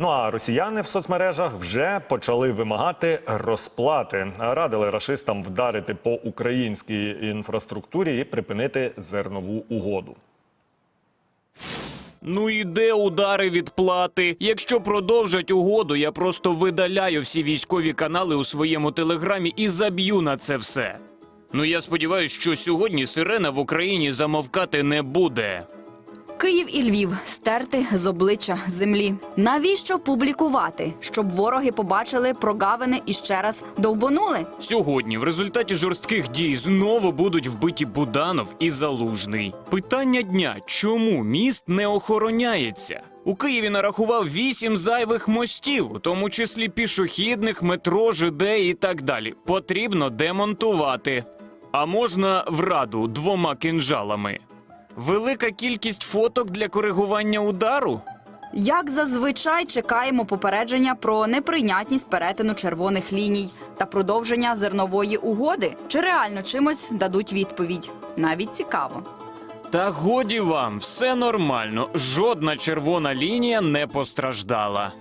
Ну а росіяни в соцмережах вже почали вимагати розплати. Радили рашистам вдарити по українській інфраструктурі і припинити зернову угоду. Ну і де удари відплати? Якщо продовжать угоду, я просто видаляю всі військові канали у своєму телеграмі і заб'ю на це все. Ну я сподіваюся, що сьогодні сирена в Україні замовкати не буде. Київ і Львів стерти з обличчя землі. Навіщо публікувати, щоб вороги побачили прогавини і ще раз довбонули? Сьогодні в результаті жорстких дій знову будуть вбиті Буданов і Залужний. Питання дня: чому міст не охороняється? У Києві нарахував вісім зайвих мостів, у тому числі пішохідних, метро, ЖД і так далі. Потрібно демонтувати. А можна в раду двома кинжалами. Велика кількість фоток для коригування удару. Як зазвичай чекаємо попередження про неприйнятність перетину червоних ліній та продовження зернової угоди, чи реально чимось дадуть відповідь. Навіть цікаво. Та годі вам, все нормально, жодна червона лінія не постраждала.